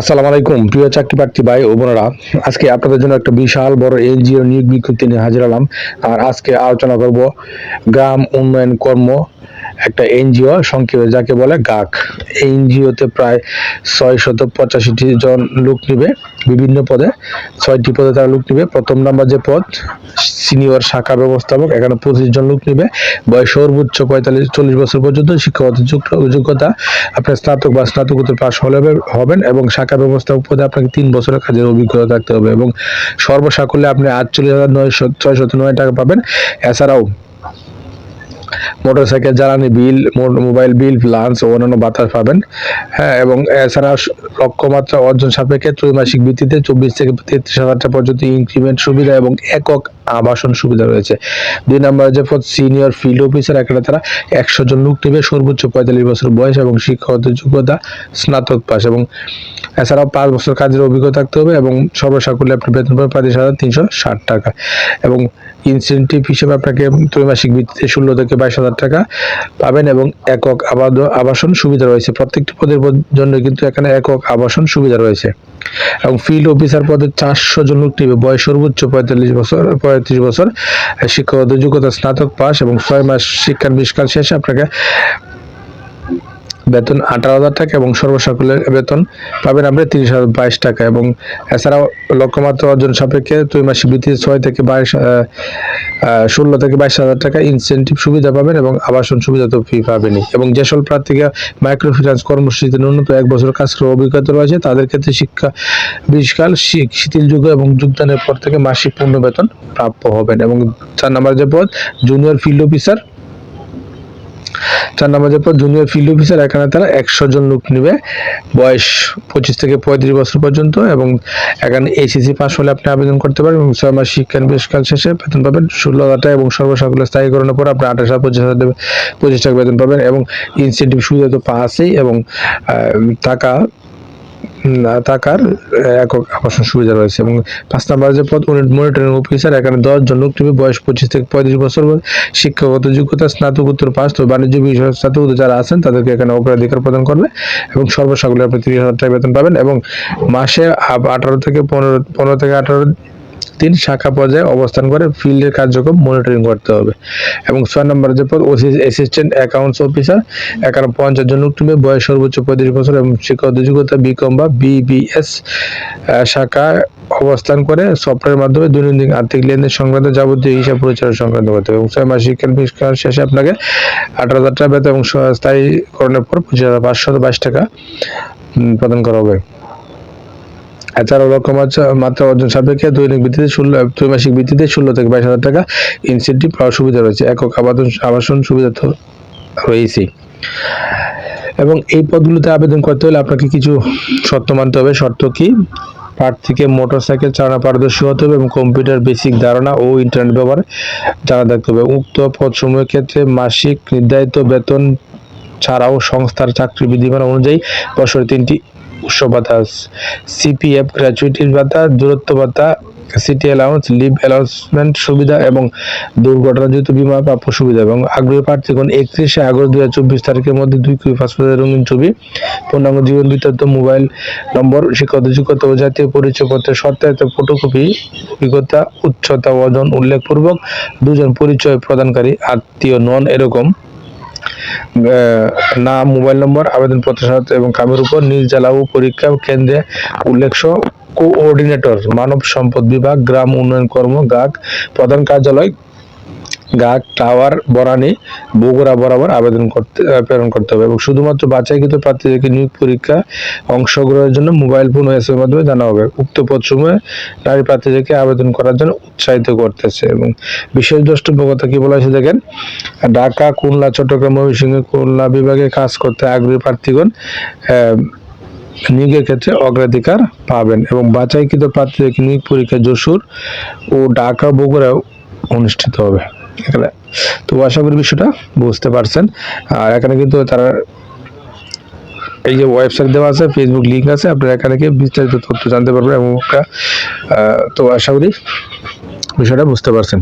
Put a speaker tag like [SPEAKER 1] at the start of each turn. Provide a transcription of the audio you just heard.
[SPEAKER 1] আসসালামু আলাইকুম, প্রিয় চাকরি প্রার্থী ভাই ও বোনেরা। আজকে আপনাদের জন্য একটা বিশাল বড় এনজিও নিয়োগ বিজ্ঞপ্তি নিয়ে হাজির হলাম। আর আজকে আলোচনা করব গ্রাম উন্নয়ন কর্ম একটা এনজিও, সংক্ষেপে যাকে বলে গাক। এই এনজিওতে প্রায় ছয় শত পঁচাশিটি জন লোক নিবে, বিভিন্ন পদে। ছয়টি পদে তারা লোক নিবে। প্রথম নাম্বার যে পদ, সিনিয়র শাখা ব্যবস্থাপক, এখানে পঁচিশ জন লোক নিবে। বয়স সর্বোচ্চ পঁয়তাল্লিশ, চল্লিশ বছর পর্যন্ত শিক্ষাগত যোগ্য- যোগ্যতা আপনার স্নাতক বা স্নাতকোত্তর পাশ হলে হবেন এবং শাখা ব্যবস্থাপক পদে আপনাকে তিন বছরের কাজের অভিজ্ঞতা থাকতে হবে এবং সর্বসাকুল্যে আপনি আটচল্লিশ হাজার নয়শো ছয়শত নয় টাকা পাবেন। এছাড়াও মোটরসাইকেল, জ্বালানি বিল মোবাইল বিল, লাঞ্চ ও অন্যান্য বাতাস পাবেন। হ্যাঁ এবং এছাড়া লক্ষ্যমাত্রা অর্জন সাপেক্ষে ত্রৈমাসিক ভিত্তিতে চব্বিশ থেকে তেত্রিশ হাজার টাকা পর্যন্ত ইনক্রিমেন্ট সুবিধা এবং একক আবাসন সুবিধা রয়েছে। দুই নম্বর যে পদ সিনিয়র ফিল্ড অফিসার এখানে তারা একশো জন লোক নেবে, সর্বোচ্চ পঁয়তাল্লিশ বছর বয়স এবং শিক্ষাগত যোগ্যতা স্নাতক পাস এবং এছাড়াও পাঁচ বছর কাজের অভিজ্ঞতা থাকতে হবে এবং সর্বসাকুল্যে আপনার বেতন পাবেন পঁয়ত্রিশ হাজার তিনশো ষাট টাকা। এবং ইনসেন্টিভ হিসেবে আপনাকে ত্রৈমাসিক ভিত্তিতে ষোলো থেকে বাইশ হাজার টাকা পাবেন এবং একক আবাদ আবাসন সুবিধা রয়েছে। প্রত্যেকটি পদের জন্য কিন্তু এখানে একক আবাসন সুবিধা রয়েছে। এবং ফিল্ড অফিসার পদে চারশো জন লোক নিবে। বয়স সর্বোচ্চ পঁয়তাল্লিশ বছর, পঁয়ত্রিশ বছর। শিক্ষাগত যোগ্যতা স্নাতক পাস এবং ছয় মাস শিক্ষার বিষ্কার শেষে আপনাকে বেতন আঠারো হাজার টাকা এবং সর্বসাকুল্যের বেতন পাবেন আপনি তিরিশ হাজার বাইশ টাকা এবং এছাড়াও লক্ষ্যমাত্রা অর্জন সাপেক্ষে ত্রৈমাসিক ভিত্তিতে ছয় থেকে বাইশ ষোলো থেকে বাইশ হাজার টাকা ইনসেন্টিভ সুবিধা পাবেন এবং আবাসন সুবিধা তো ফি পাবেনই। এবং যেসব প্রার্থীকে মাইক্রো ফিন্যান্স কর্মসূচিতে ন্যূনতম এক বছর কাজ করার অভিজ্ঞতা রয়েছে, তাদের ক্ষেত্রে শিক্ষা বিশকাল শিথিলযোগ্য এবং যোগদানের পর থেকে মাসিক পূর্ণ বেতন প্রাপ্য হবেন। এবং চার নম্বর যে পদ জুনিয়র ফিল্ড অফিসার চার নম্বর পর জুনিয়র ফিল্ড অফিসার এখানে তারা একশো জন লোক নেবে। বয়স পঁচিশ থেকে পঁয়ত্রিশ বছর পর্যন্ত এবং এখানে এসিসি পাস হলে আপনি আবেদন করতে পারেন এবং ছয় মাস শিক্ষানবিষ্কাল শেষে বেতন পাবেন ষোলো হাজার টাকা এবং করানোর স্থায়ীকরণের পর আপনি আঠাশ হাজার পঁচিশ হাজার পঁচিশ টাকা বেতন পাবেন এবং ইনসেন্টিভ সুবিধা তো পাশেই এবং টাকা টাকার একক আবাসন সুবিধা রয়েছে এবং পাঁচ নম্বর যে পদ মনিটরিং অফিসার এখানে দশজন লোক নেবে বয়স পঁচিশ থেকে পঁয়ত্রিশ বছর শিক্ষাগত যোগ্যতা, স্নাতকোত্তর পাস তো বাণিজ্য বিষয় স্নাতকোত্তর যারা আছেন, তাদেরকে এখানে অগ্রাধিকার প্রদান করবে এবং সর্বসাকুল্যে আপনি তিরিশ হাজার টাকা বেতন পাবেন এবং মাসে আঠারো থেকে পনেরো পনেরো থেকে আঠারো দিন শাখা পর্যায়ে অবস্থান করে ফিল্ডের কার্যক্রম মনিটরিং করতে হবে। এবং ছয় নম্বর যে পদ অ্যাসিস্ট্যান্ট অ্যাকাউন্টস অফিসার এখানে পঞ্চাশ জন লোক বয়স সর্বোচ্চ পঁয়ত্রিশ বছর এবং শিক্ষাগত যোগ্যতা বিকম বা বিবিএস শাখা অবস্থান করে সফটওয়্যারের মাধ্যমে দৈনন্দিন আর্থিক লেনদেন সংক্রান্ত যাবতীয় হিসাব পরিচালনা সংক্রান্ত করতে হবে। এবং ছয় মাস শিক্ষা শেষে আপনাকে আঠারো হাজার টাকা বেতন এবং স্থায়ীকরণের পর পঁচিশ হাজার পাঁচশো বাইশ টাকা প্রদান করা হবে। এছাড়াও লক্ষ্যমাত্রা মাত্রা অর্জন সাপেক্ষে দৈনিক ভিত্তিতে ষোলো, ত্রৈমাসিক ভিত্তিতে ষোলো থেকে বাইশ হাজার টাকা ইনসেন্টিভ পাওয়ার সুবিধা রয়েছে। একক আবাসন আবাসন সুবিধা তো রয়েছেই এবং এই পদগুলোতে আবেদন করতে হলে আপনাকে কিছু শর্ত মানতে হবে। শর্ত কি? প্রার্থীকে মোটরসাইকেল চালানো পারদর্শী হতে হবে এবং কম্পিউটার বেসিক ধারণা ও ইন্টারনেট ব্যবহার জানা থাকতে হবে। উক্ত পদসমূহের ক্ষেত্রে মাসিক নির্ধারিত বেতন ছাড়াও সংস্থার চাকরি বিধিমান অনুযায়ী বছরে তিনটি উৎসব ভাতা সিপিএফ গ্র্যাচুইটির ভাতা, দূরত্ব ভাতা সিটি অ্যালাউন্স লিভ অ্যালাউন্সমেন্ট সুবিধা এবং দুর্ঘটনাজনিত বিমা প্রাপ্য সুবিধা এবং আগ্রহী প্রার্থীগণ একত্রিশে আগস্ট দু হাজার চব্বিশ তারিখের মধ্যে দুই কপি পাসপোর্টের রঙিন ছবি, পূর্ণাঙ্গ জীবন বৃত্তান্ত, মোবাইল নম্বর, শিক্ষাগত যোগ্যতা ও জাতীয় পরিচয়পত্রের সত্যায়িত ফটোকপি অভিজ্ঞতা, উচ্চতা ওজন উল্লেখপূর্বক দুজন পরিচয় প্রদানকারী, আত্মীয় নন এরকম নাম মোবাইল নম্বর আবেদনপত্র সাথে এবং কামের উপর নিজ জেলা ও পরীক্ষা কেন্দ্রে উল্লেখ্য কোঅর্ডিনেটর, মানব সম্পদ বিভাগ, গ্রাম উন্নয়ন কর্ম, গাগ, প্রধান কার্যালয় গাগ টাওয়ার, বরানি, বগুড়া বরাবর আবেদন করতে প্রেরণ করতে হবে এবং শুধুমাত্র বাছাইকৃত প্রার্থীদেরকে নিয়োগ পরীক্ষা অংশগ্রহণের জন্য মোবাইল ফোন ও এস এর মাধ্যমে জানা হবে। উক্ত পদসমূহে নারী প্রার্থীদেরকে আবেদন করার জন্য উৎসাহিত করতেছে এবং বিশেষ দ্রষ্টব্য কথা কি বলা হয়েছে দেখেন, ঢাকা, খুলনা, চট্টগ্রাম, ময়মনসিংহ, খুলনা বিভাগে কাজ করতে আগ্রহী প্রার্থীগণ নিয়োগের ক্ষেত্রে অগ্রাধিকার পাবেন এবং বাছাইকৃত প্রার্থীদেরকে নিয়োগ পরীক্ষা যশোর ও ঢাকা বগুড়াও অনুষ্ঠিত হবে। এখানে। তো আশা করি বিষয়টা বুঝতে পারছেন। আর এখানে কিন্তু তারা এই যে ওয়েবসাইট দেওয়া আছে ফেসবুক লিঙ্ক আছে, আপনারা এখানে গিয়ে বিস্তারিত তথ্য জানতে পারবেন এবং তো আশা করি বিষয়টা বুঝতে পারছেন।